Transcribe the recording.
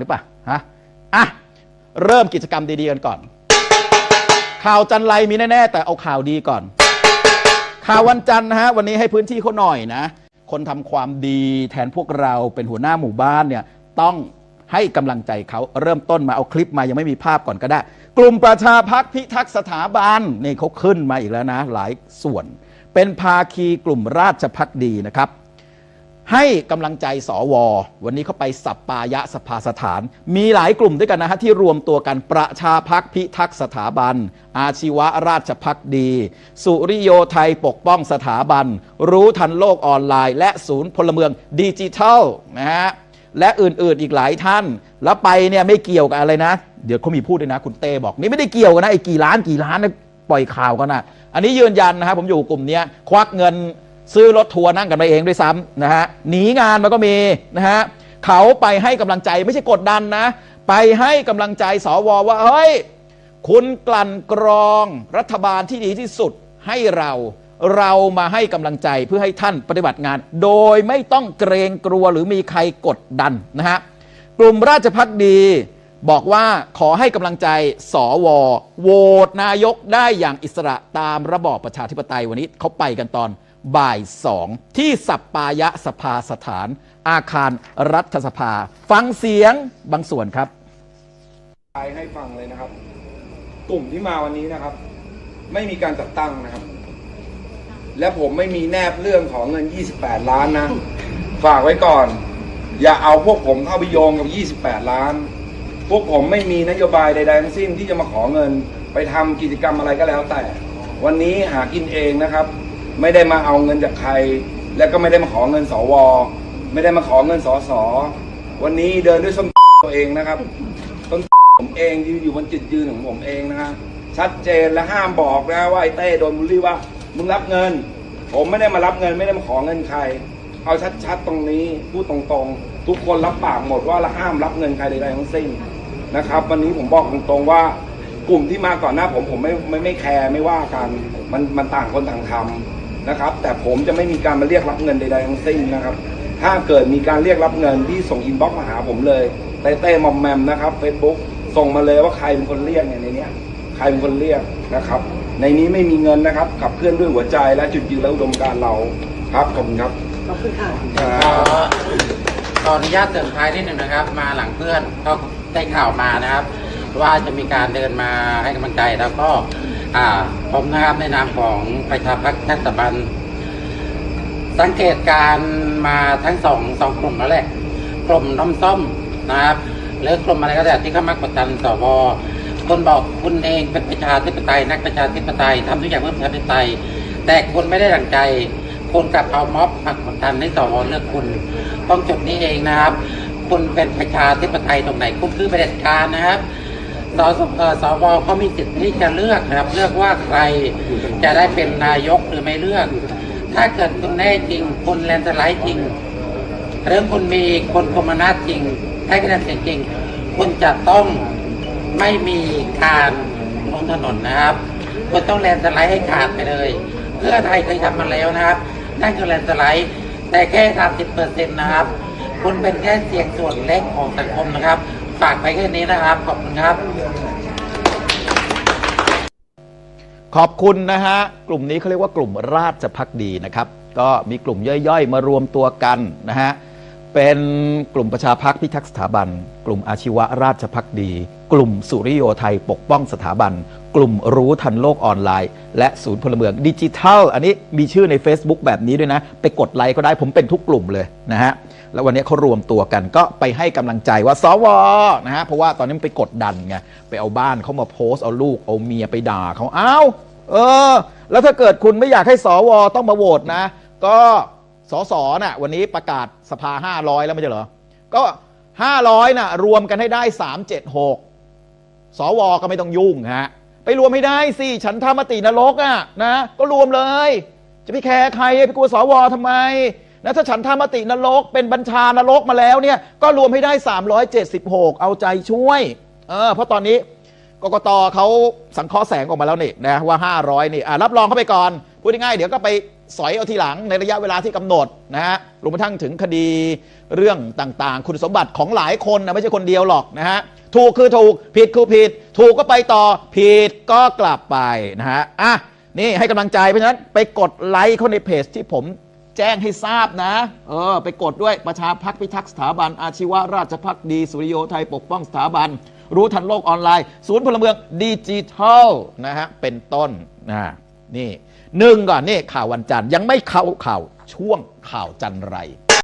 หรือเปล่าฮะอะเริ่มกิจกรรมดีๆกันก่อน ข่าวจันไรมีแน่ๆ แต่เอาข่าวดีก่อน ข่าววันจันทร์นะฮะวันนี้ให้พื้นที่เขาหน่อยนะ คนทำความดีแทนพวกเราเป็นหัวหน้าหมู่บ้านเนี่ยต้องให้กำลังใจเขาเริ่มต้นมาเอาคลิปมายังไม่มีภาพก่อนก็ได้ กลุ่มประชาพักพิทักษ์สถาบันนี่เขาขึ้นมาอีกแล้วนะ หลายส่วน เป็นภาคีกลุ่มราชพักดีนะครับ ให้กำลังใจสววันนี้เขาไปสัปปายะสภาสถาน มีหลายกลุ่มด้วยกันนะฮะที่รวมตัวกันประชาพักพิทักษ์สถาบัน อาชีวะราชพักดี สุริโยไทยปกป้องสถาบัน รู้ทันโลกออนไลน์ และศูนย์พลเมืองดิจิทัลนะฮะและอื่นๆอีกหลายท่าน แล้วไปเนี่ยไม่เกี่ยวกับอะไรนะ เดี๋ยวเขามีพูดด้วยนะ คุณเต้บอก นี่ไม่ได้เกี่ยวกันนะไอ้กี่ล้านกี่ล้านนะปล่อยข่าวกันนะอันนี้ยืนยันนะครับผมอยู่กลุ่มนี้ควักเงิน ซื้อรถทัวร์นั่งกันไปเองด้วยซ้ำนะฮะหนีงานมันก็มีนะฮะเขาไปให้กำลังใจไม่ใช่กดดันนะ ไปให้กำลังใจสวว่าเฮ้ยคุณกลั่นกรองรัฐบาลที่ดีที่สุดให้เราเรามาให้กำลังใจเพื่อให้ท่านปฏิบัติงาน โดยไม่ต้องเกรงกลัวหรือมีใครกดดันนะฮะกลุ่มราชพักดีบอกว่าขอให้กำลังใจสวโหวตนายกได้อย่างอิสระตามระบอบประชาธิปไตยวันนี้เขาไปกันตอน บ่ายสองที่สัปปายะสภาสถาน อาคารรัฐสภา ฟังเสียงบางส่วนครับไปให้ฟังเลยนะครับ กลุ่มที่มาวันนี้นะครับ ไม่มีการจัดตั้งนะครับ และผมไม่มีแนบเรื่องของเงิน 28 ล้านนะ ฝากไว้ก่อน อย่าเอาพวกผมเข้าไปโยงกับ 28 ล้าน พวกผมไม่มีนโยบายใดๆทั้งสิ้นที่จะมาขอเงินไปทำกิจกรรมอะไรก็แล้วแต่ วันนี้หากินเองนะครับ ไม่ได้มาเอาเงินจากใคร และก็ไม่ได้มาขอเงินสว ไม่ได้มาขอเงินสสวันนี้เดินด้วยส้นตัวเองนะครับต้นผมเองยืนอยู่บนจุดยืนของผมเองนะฮะชัดเจนและห้ามบอกนะว่าไอ้เต้โดนบูลลี่ว่ามึงรับเงิน ผมไม่ได้มารับเงินไม่ได้มาขอเงินใคร เอาชัดๆตรงนี้พูดตรงๆ ทุกคนรับปากหมดว่าเราห้ามรับเงินใครใดๆทั้งสิ้นนะครับ วันนี้ผมบอกตรงๆว่ากลุ่มที่มาก่อนหน้าผมผมไม่ไม่ไม่แคร์ไม่ว่ากัน มันมันต่างคนต่างทำ นะครับ แต่ผมจะไม่มีการมาเรียกรับเงินใดๆทั้งสิ้นนะครับ ถ้าเกิดมีการเรียกรับเงินที่ส่งอินบ็อกซ์มาหาผมเลยเต้เต้มอมแมมนะครับเฟซบุ๊กส่งมาเลยว่าใครเป็นคนเรียกเนี่ยในเนี้ยใครเป็นคนเรียกนะครับ ในนี้ไม่มีเงินนะครับขับเคลื่อนด้วยหัวใจและจุดยืนและอุดมการณ์เราครับขอบคุณครับขอบคุณค่ะขออนุญาตเสริมท้ายนิดหนึ่งนะครับ มาหลังเพื่อนก็ได้ข่าวมานะครับ ว่าจะมีการเดินมาให้กำลังใจแล้วก็ อ่าผมนะครับในนามของประชาพักทัศบันสังเกตการมาทั้งสองสองกลุ่มแล้วแหละกลุ่มน้ำส้มนะครับหรือกลุ่มอะไรก็ได้ที่เข้ามากดดันสวคนบอกคุณเองเป็นประชาธิปไตยนักประชาธิปไตยทำทุกอย่างเพื่อประชาธิปไตย แต่คุณไม่ได้ดังใจคุณกลับเอาม็อบมากดดันให้สวเลือกคุณ ต้องจุดนี้เองนะครับ คุณเป็นประชาธิปไตยตรงไหนคุณคือประเด็จการนะครับ สสเอ่อสวเขามีสิทธิ์ที่จะเลือกนะครับ เลือกว่าใครจะได้เป็นนายกหรือไม่เลือก ถ้าเกิดคุณแน่จริง คุณแลนด์สไลด์จริงหรือคุณมีคนคมนาจจริงให้คะแนนเสียงจริง คุณจะต้องไม่มีการลงถนนนะครับ คุณต้องแลนด์สไลด์ให้ขาดไปเลย เพื่อไทยเคยทำมาแล้วนะครับ นั่นคือแลนด์สไลด์ แต่แค่30เปอร์เซ็นต์นะครับ คุณเป็นแค่เสียงส่วนเล็กของสังคมนะครับ ฝากไปแค่นี้นะครับ ขอบคุณครับ ขอบคุณนะฮะ กลุ่มนี้เขาเรียกว่ากลุ่มราชพักดีนะครับ ก็มีกลุ่มย่อยๆ มารวมตัวกันนะฮะ เป็นกลุ่มประชาพักพิทักษ์สถาบัน กลุ่มอาชีวะราชพักดี กลุ่มสุริโยไทยปกป้องสถาบัน กลุ่มรู้ทันโลกออนไลน์ และศูนย์พลเมืองดิจิทัล อันนี้มีชื่อใน Facebook แบบนี้ด้วยนะ ไปกดไลค์ก็ได้ผมเป็นทุกกลุ่มเลยนะฮะ แล้ววันนี้เขารวมตัวกันก็ไปให้กำลังใจว่าสวนะฮะเพราะว่าตอนนี้มันไปกดดันไงไปเอาบ้านเขามาโพสต์เอาลูกเอาเมียไปด่าเขาเอ้าเออ แล้วถ้าเกิดคุณไม่อยากให้สวต้องมาโหวตนะ ก็สสน่ะวันนี้ประกาศสภา 500 แล้วไม่ใช่เหรอ ก็ 500น่ะรวมกันให้ได้ 376 สวก็ไม่ต้องยุ่งฮะไปรวมให้ได้สิฉันทามตินรกอะนะ ก็รวมเลย จะไปแคร์ใครไปกลัวสวทำไม นะถ้าฉันทามตินรกเป็นบัญชานรกมาแล้วเนี่ยก็รวมให้ได้ 376 เอาใจช่วยเออเพราะตอนนี้กกตเขาสังเคราะห์แสงออกมาแล้วนี่นะว่า 500 นี่รับรองเข้าไปก่อน พูดง่ายๆเดี๋ยวก็ไปสอยเอาทีหลังในระยะเวลาที่กำหนดนะฮะรวมไปทั้งถึงคดีเรื่องต่างๆ คุณสมบัติของหลายคนนะไม่ใช่คนเดียวหรอกนะฮะถูกคือถูกผิดคือผิด ถูกก็ไปต่อผิดก็กลับไปนะฮะอะนี่ให้กำลังใจเพราะฉะนั้นไปกดไลค์เข้าในเพจที่ผม แจ้งให้ทราบนะ เออ ไปกดด้วยประชาพักพิทักษ์สถาบัน อาชีวราชพักดี สุริโยไทยปกป้องสถาบัน รู้ทันโลกออนไลน์ ศูนย์พลเมืองดิจิทัลนะฮะ เป็นต้นนะนี่หนึ่งก่อนนี่ข่าววันจันทร์ยังไม่เข้าข่าวช่วงข่าวจันไร